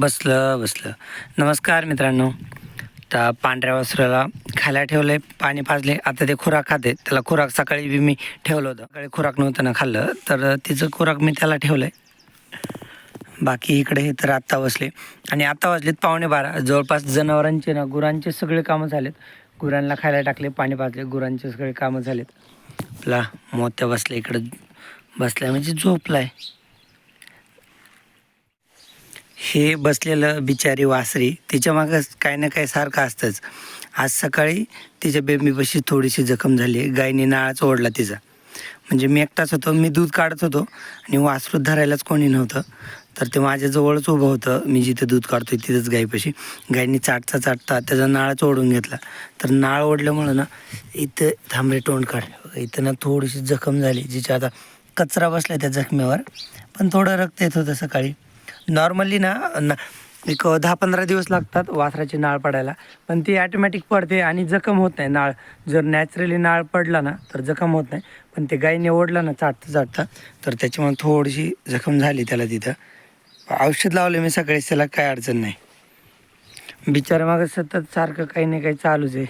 बसलं बसलं. नमस्कार मित्रांनो. तर पांढऱ्या वस्त्राला खायला ठेवलं आहे पाणी पाजले आता ते खुराक खाते. त्याला खुराक सकाळी बी मी ठेवलं होतं. सकाळी खुराक नव्हतं ना खाल्लं. तर तिचं खुराक मी त्याला ठेवलं आहे बाकी इकडे हे तर आत्ता बसले. आणि आत्ता वाजलेत पावणे बारा. जवळपास जनावरांचे ना गुरांचे सगळे कामं झालेत. गुरांना खायला टाकले पाणी पाजले गुरांचे सगळे कामं झालेत. आपला मोत्या बसले इकडं. बसल्या म्हणजे झोपलाय. हे बसलेलं बिचारी वासरी तिच्या मागं काही ना काही सारखं असतंच. आज सकाळी तिच्या बेबीपाशी थोडीशी जखम झाली. गायीने नाळाच ओढला तिचा. म्हणजे मी एकटाच होतो मी दूध काढत होतो आणि वासरू धरायलाच कोणी नव्हतं. तर ते माझ्याजवळच उभं होतं. मी जिथे दूध काढतोय तिथंच गायीपाशी. गायीने चाटता चाटता त्याचा नाळच ओढून घेतला. तर नाळ ओढल्यामुळं ना इथं थांबरे तोंड काढले इथं ना थोडीशी जखम झाली जिच्या आता कचरा बसला त्या जखमेवर. पण थोडं रक्त येत होतं सकाळी. नॉर्मली ना न एक दहा पंधरा दिवस लागतात वासराची नाळ पडायला. पण ती ॲटोमॅटिक पडते आणि जखम होत नाही. नाळ जर नॅचरली नाळ पडला ना तर जखम होत नाही. पण ते गायीने ओढलं ना चाटता चाटता तर त्याच्यामुळे थोडीशी जखम झाली त्याला तिथं. औषध लावले मी सकाळीच त्याला काय अडचण नाही. बिचारा मागं सतत सारखं काही ना काही चालूच आहे.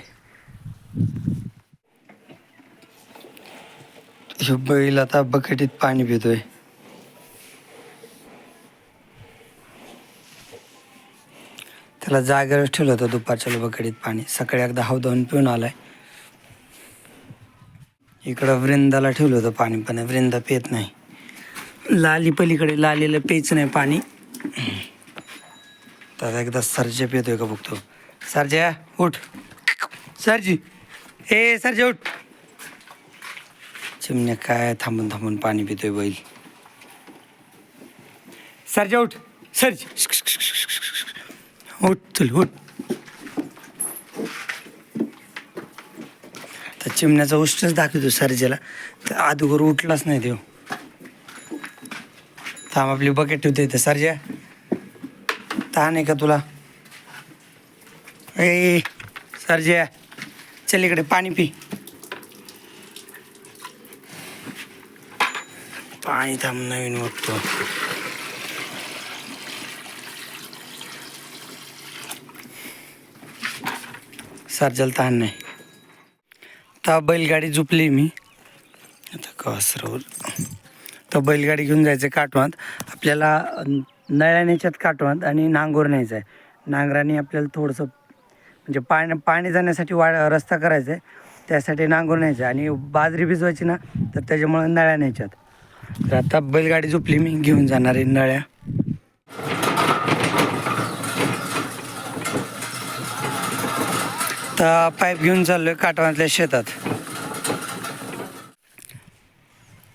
हे बैल आता बकेटीत पाणी पितोय. त्याला जागेवर ठेवलं होतं दुपारच्या लोबकडीत पाणी. सकाळी एकदा हाव धावून पिऊन आलाय. इकडं वृंदाला ठेवलं होतं पाणी पण वृंदा पेत नाही. लाली पलीकडे लालीला पेच नाही पाणी. तर एकदा सरजे पेतोय का बघतो. सरजा उठ. सरजी. ए सरजे उठ. चिमण्या काय थांबून थांबून पाणी पितोय बैल. सरजा उठ. सरजी. उठ चल उठ तर चिमण्याचा उष्टच दाखवतो सर्जेला तर अगोदर उठलाच नाही देव. थांब आपली बकेट ठेवते इथं. सरजा तहान आहे का तुला? ए सरजे चल इकडे पाणी पी. पाणी थांब नवीन बघतो सरजल ताण नाही. तर बैलगाडी झुपली मी. आता कासरवर तर बैलगाडी घेऊन जायचं काटवात आपल्याला नळ्या न्यायच्यात काटवात आणि नांगोर न्यायचं आहे. नांगराने आपल्याला थोडंसं म्हणजे पाणी पाणी जाण्यासाठी वा रस्ता करायचा आहे. त्यासाठी नांगोर न्यायचं आहे. आणि बाजरी भिजवायची ना तर त्याच्यामुळे नळ्या न्यायच्यात. तर आता बैलगाडी झोपली मी. घेऊन जाणार आहे नळ्या. तर पाईप घेऊन चाललोय काटवातल्या शेतात.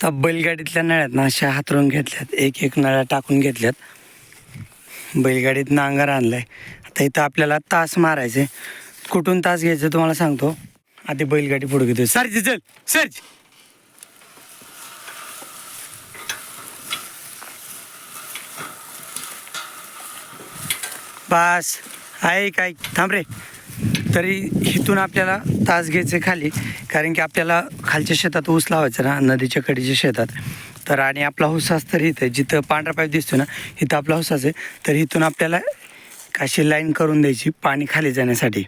तर बैलगाडीतल्या नळ्यात ना अशा हातरून घेतल्यात एक एक नळ्या टाकून घेतल्यात. बैलगाडीत नांगर आहे आता इथं आपल्याला तास मारायचे. कुठून तास घ्यायचं तुम्हाला सांगतो. आधी बैलगाडी पुढे घेतो सरजी चल सरजी. बस आहे काय थांब रे. तरी इथून आपल्याला तास घ्यायचे खाली कारण की आपल्याला खालच्या शेतात ऊस लावायचं ना नदीच्या कडीच्या शेतात. तर आणि आपला हुसास तर इथं जिथं पांढरा पाईप दिसतो ना इथं आपला हुसास आहे. तर इथून आपल्याला काशी लाईन करून द्यायची पाणी खाली जाण्यासाठी.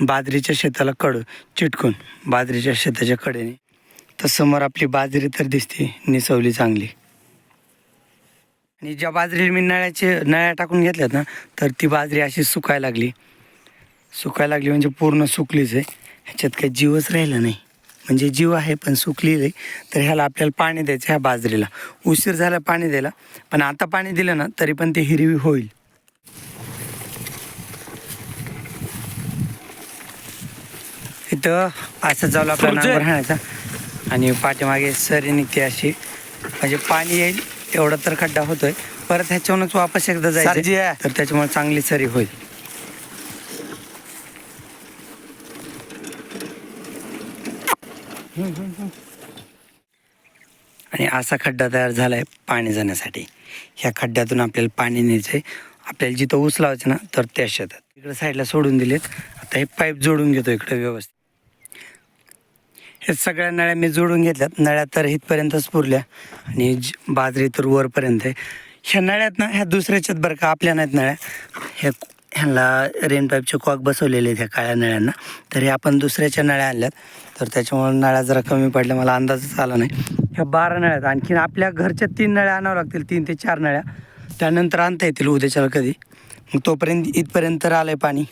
बाजरीच्या शेताला कड चिटकून बाजरीच्या शेताच्या कडेने. तर समोर आपली बाजरी तर दिसते निसवली चांगली. आणि ज्या बाजरी मी नळ्याचे नळ्या टाकून घेतल्यात ना तर ती बाजरी अशी सुकायला लागली. सुकायला लागली म्हणजे पूर्ण सुकलीच आहे. ह्याच्यात काही जीवच राहिला नाही. म्हणजे जीव आहे पण सुकलेलं आहे. तर ह्याला आपल्याला पाणी द्यायचं ह्या बाजरीला. उशीर झाला पाणी द्यायला. पण आता पाणी दिलं ना तरी पण ते हिरवी होईल. इथं असं चालू आपला नांगर हाणायचा. आणि पाठीमागे सरी निघते अशी. म्हणजे पाणी येईल एवढा तर खड्डा होतोय. परत ह्याच्यावरूनच वापस एकदा जायचं. तर त्याच्यामुळे चांगली सरी होईल. आणि असा खड्डा तयार झाला आहे पाणी जाण्यासाठी. ह्या खड्ड्यातून आपल्याला पाणी न्यायचं आहे आपल्याला जिथं ऊस लावायचं ना तर त्या शेतात. इकडे साईडला सोडून दिलेत. आता हे पाईप जोडून घेतो इकडे व्यवस्थित. हे सगळ्या नळ्या मी जोडून घेतल्यात. नळ्या तर इथपर्यंतच पुरल्या. आणि बाजरी तर वरपर्यंत आहे. ह्या नळ्यात ना ह्या दुसऱ्याच्यात बरं का आपल्या नाहीत नळ्या. ह्या ह्यांना रेन पाईपचे कॉक बसवलेले आहेत ह्या काळ्या नळ्यांना. तर हे आपण दुसऱ्याच्या नळ्या आणल्यात. तर त्याच्यामुळे नळ्या जरा कमी पडल्या मला अंदाजच आला नाही. ह्या बारा नळ्यात आणखीन आपल्या घरच्या तीन नळ्या आणावं लागतील तीन ते चार नळ्या. त्यानंतर आणता येतील उद्याच्याला कधी. मग तोपर्यंत इथपर्यंत तर आलं आहे पाणी.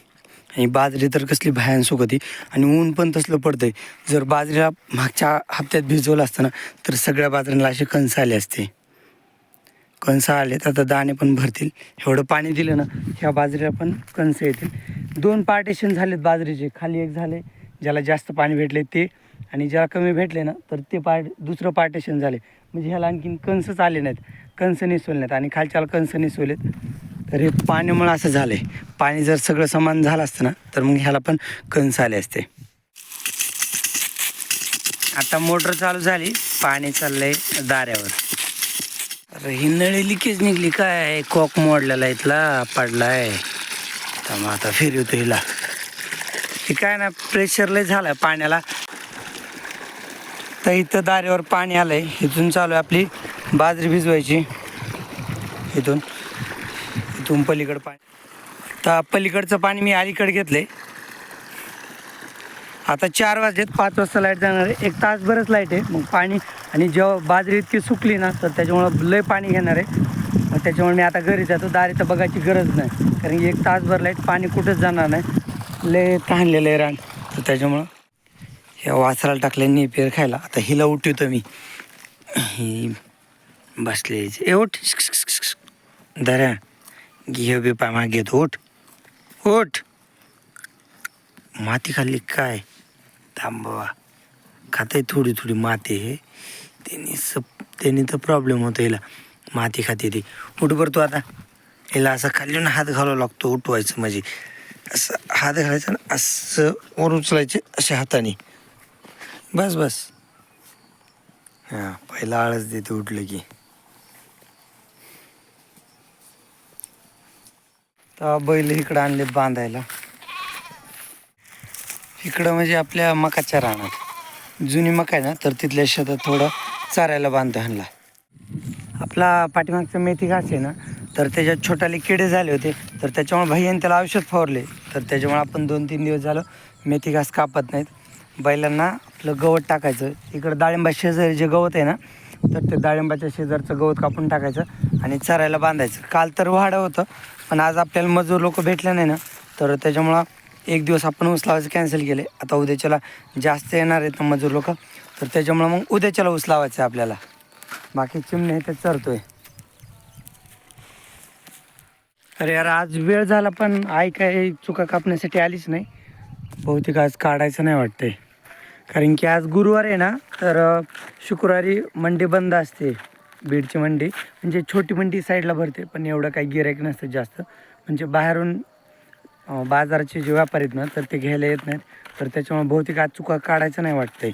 आणि बाजरी तर कसली भयान होती. आणि ऊन पण तसलं पडतंय. जर बाजरीला मागच्या हप्त्यात भिजवलं असतं ना तर सगळ्या बाजरीला असे कणस आले असते. कणसं तर आता दाणे पण भरतील. एवढं पाणी दिलं ना ह्या बाजरीला पण कणसं येतील. दोन पार्टेशन झालेत बाजरीचे. खाली एक झाले ज्याला जास्त पाणी भेटले ते आणि ज्याला कमी भेटले ना तर ते पार्ट दुसरं पार्टेशन झाले. म्हणजे ह्याला आणखीन कंसच आले नाहीत. कणस निसवले नाहीत. आणि खालच्याला कणस निसवलेत. तर हे पाण्यामुळं असं झालं आहे पाणी जर सगळं समान झालं असतं ना तर मग ह्याला पण कणस आले असते. आता मोटर चालू झाली. पाणी चाललंय दाऱ्यावर. अरे ही नळी लिकेज निघली काय? कॉक मोडलेला इथला पडलाय. तर मग आता फिरवतो हिला. हे काय ना प्रेशर लय झालं पाण्याला. तर इथं दारेवर पाणी आलंय. इथून चालू आहे आपली बाजरी भिजवायची. इथून. इथून पलीकडं पाणी. तर पलीकडचं पाणी मी अलीकडे घेतलंय. आता चार वाजलेत पाच वाजता लाइट जाणार आहे. एक तासभरच लाइट आहे. मग पाणी आणि जेव्हा बाजरी इतकी सुकली ना तर त्याच्यामुळं लय पाणी घेणार आहे. मग त्याच्यामुळे मी आता घरी जातो. दारी तर बघायची गरज नाही. कारण की एक तासभर लाइट पाणी कुठंच जाणार नाही. लय तहानलेलं आहे रान. तर त्याच्यामुळं ह्या वासराला टाकले नेपियर खायला. आता हिला उठवतो मी. ही बसले ए उठ. दऱ्या. घे बे पाय मागे घेतो उठ. उठ. माती खाल्ली काय? थांब बाबा खाते थोडी थोडी माती हे. त्यांनी सप त्यांनी तर प्रॉब्लेम होतो हिला. माती खाते ती. उठ भरतो आता. हिला असं खाली हात घालावा लागतो. उठवायचं म्हणजे. असं हात घालायचा आणि असं वर उचलायचे अशा हाताने. बस बस. हां पहिला आळस देते उठलं की. तर बैल इकडं आणले बांधायला. इकडं म्हणजे आपल्या मकाच्या रानात. जुनी मका आहे ना तर तिथल्या शेतात थोडं चारायला बांधतो आणला आपला पाठीमागचा मेथी घास आहे ना तर त्याच्यात छोटाले किडे झाले होते तर त्याच्यामुळे भाई त्याला औषध फवारले. तर त्याच्यामुळे आपण दोन तीन दिवस झालं मेथी घास कापत नाहीत. बैलांना आपलं गवत टाकायचं. इकडं डाळिंबा शेजारी जे गवत आहे ना तर ते डाळिंबाच्या शेजारचं गवत कापून टाकायचं आणि चरायला बांधायचं. काल तर वाढं होतं पण आज आपल्याला मजूर लोक भेटले नाही ना तर त्याच्यामुळं एक दिवस आपण ऊस लावायचं कॅन्सल केले. आता उद्याच्याला जास्त येणार आहेत ना मजूर लोक तर त्याच्यामुळं मग उद्याच्याला ऊस लावायचं आहे आपल्याला. बाकी चिमणे ते चरतो आहे अरे यार आज वेळ झाला पण आई काय चुका कापण्यासाठी आलीच नाही. बहुतेक आज काढायचं नाही वाटते कारण की आज गुरुवार आहे ना तर शुक्रवारी मंडी बंद असते बीडची मंडी. म्हणजे छोटी मंडी साईडला भरते पण एवढं काही गिरायक नसतं जास्त. म्हणजे बाहेरून बाजाराचे जे व्यापारी आहेत ना तर ते घ्यायला येत नाहीत. तर त्याच्यामुळे बहुतेक आज चुका काढायचं नाही वाटतंय.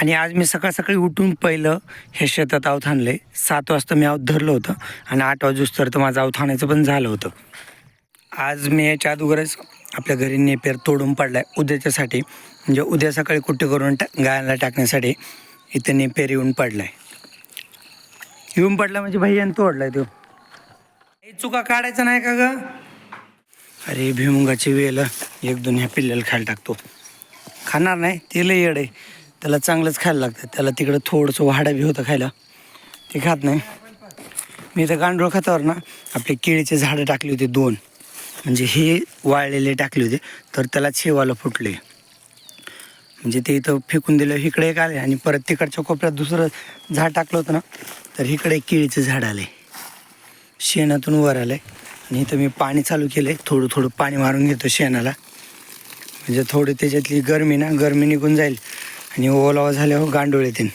आणि आज मी सकाळ सकाळी उठून पहिलं हे शेतात आऊत आणले. सात वाजता मी आऊत धरलं होतं आणि आठ वाजूस्तर तर माझं आऊत आणायचं पण झालं होतं. आज मी याच्या अगोदरच आपल्या घरी नेपेर तोडून पडलाय. उद्याच्यासाठी म्हणजे उद्या सकाळी कुठे करून टा गायला टाकण्यासाठी इथे नेपेर येऊन पडलाय. येऊन पडला म्हणजे भैयाने तोडलाय तो. चुका काढायचं नाही का ग? अरे भिमुगाची वेल. एक दोन ह्या पिल्ल्याला खायला टाकतो. खाणार नाही ते येड. आहे त्याला चांगलंच खायला लागतं. त्याला तिकडं थोडंसं वाडा बी होतं खायला. ते खात नाही. मी तर गांडूळ खातावर ना आपले केळीचे झाडं टाकली होती दोन. म्हणजे हे वाळलेले टाकले होते तर त्याला शेवाला फुटले. म्हणजे ते इथं फेकून दिलं इकडे एक आले आणि परत तिकडच्या कोपऱ्यात दुसरं झाड टाकलं होतं ना तर इकडे एक केळीचं झाड आले. शेणातून वर आलं. आणि इथं मी पाणी चालू केलं थोडं थोडं पाणी मारून घेतो शेणाला. म्हणजे थोडी त्याच्यातली गरमी ना गरमी निघून जाईल. आणि ओलावा झाल्यावर गांडूळ येतील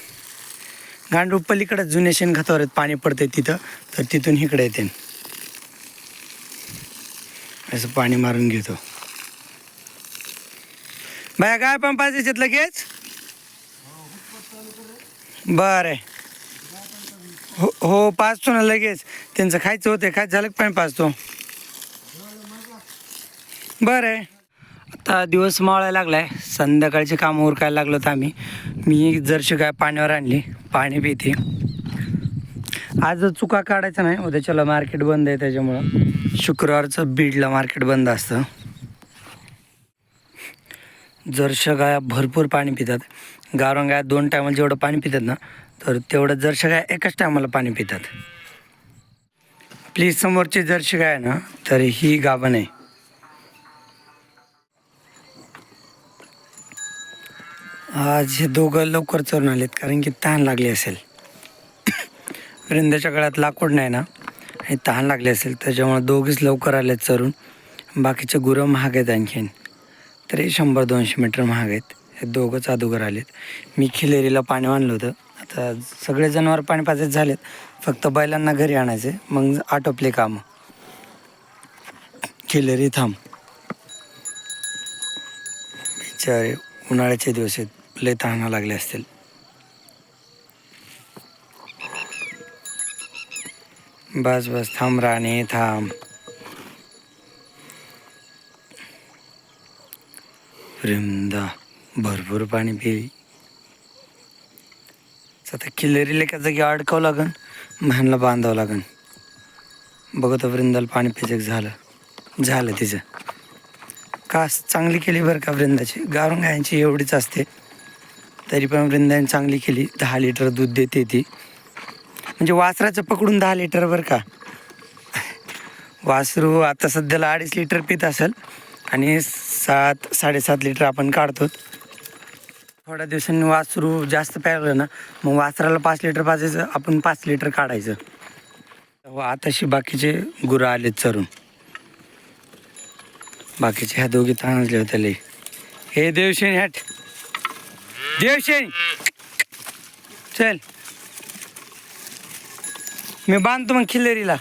गांडूळ पलीकडे जुन्या शेणखतावर आहेत, पाणी पडतंय तिथं तर तिथून इकडे येते. असं पाणी मारून घेतो. बाया काय पण पाहिजे याच्यात लगेच? बरं आहे. हो हो पाचतो ना लगेच. त्यांचं खायचं होते खायचं झालं पाणी पाचतो? बरं आहे. आता दिवस मावळायला लागलाय. संध्याकाळचे काम उरकायला लागलो तर आम्ही. मी जर्शी काय पाण्यावर आणली. पाणी पिते. आज चुका काढायचा नाही. उद्याच्याला मार्केट बंद आहे त्याच्यामुळं. शुक्रवारचं बीडला मार्केट बंद असतं. जरशा गाया भरपूर पाणी पितात. गावरान गाया दोन टायमाला जेवढं पाणी पितात ना तर तेवढं जरशा गाया एकाच टायमाला पाणी पितात. प्लीज समोरची जर्शी गाय आहे ना तर ही गाभण आहे. आज हे दोघं लवकर चरून आलेत कारण की तहान लागली असेल. वृंदाच्या काळात लाकूड नाही ना? आणि तहान लागली असेल त्याच्यामुळे दोघीच लवकर आलेत चरून. बाकीचे गुरं महाग आहेत आणखीन. तरी शंभर दोनशे मीटर महाग आहेत. हे दोघंच अदोगर आलेत. मी खिलेरीला पाणी आणलं होतं. आता सगळे जनावर पाणी पाजायचे झालेत. फक्त बैलांना घरी आणायचे. मग आटोपले कामं. खिलेरी थांब. बिचारे उन्हाळ्याचे दिवस आहेत. लय तहाना लागले असतील. बस बस थांब राणे थांब. वृंदा भरपूर पाणी पिली. आता किल्लेरीला एका जागी अडकावं लागन म्हानला बांधावं लागन. बघतो वृंदाला पाणी पिचक झालं झालं तिचं. कास चांगली केली बरं का वृंदाची? गारून गायांची एवढीच असते. तरी पण वृंदाने चांगली केली. दहा लिटर दूध देते ती. म्हणजे वासराचं पकडून दहा लिटर बरं का. वासरू आता सध्याला अडीच लिटर पित असेल. आणि सात साडेसात लिटर आपण काढतो. थोड्या दिवसांनी वासरू जास्त प्यायलं ना मग वासराला पाच लिटर पाजायचं आपण पाच लिटर काढायचं. व आताशी बाकीचे गुरं आलेत चरून. बाकीचे ह्या दोघी ताणले होते लई. हे देवशी हट. देवशेनी चल. मी बांधतो मग खिल्लेरीला.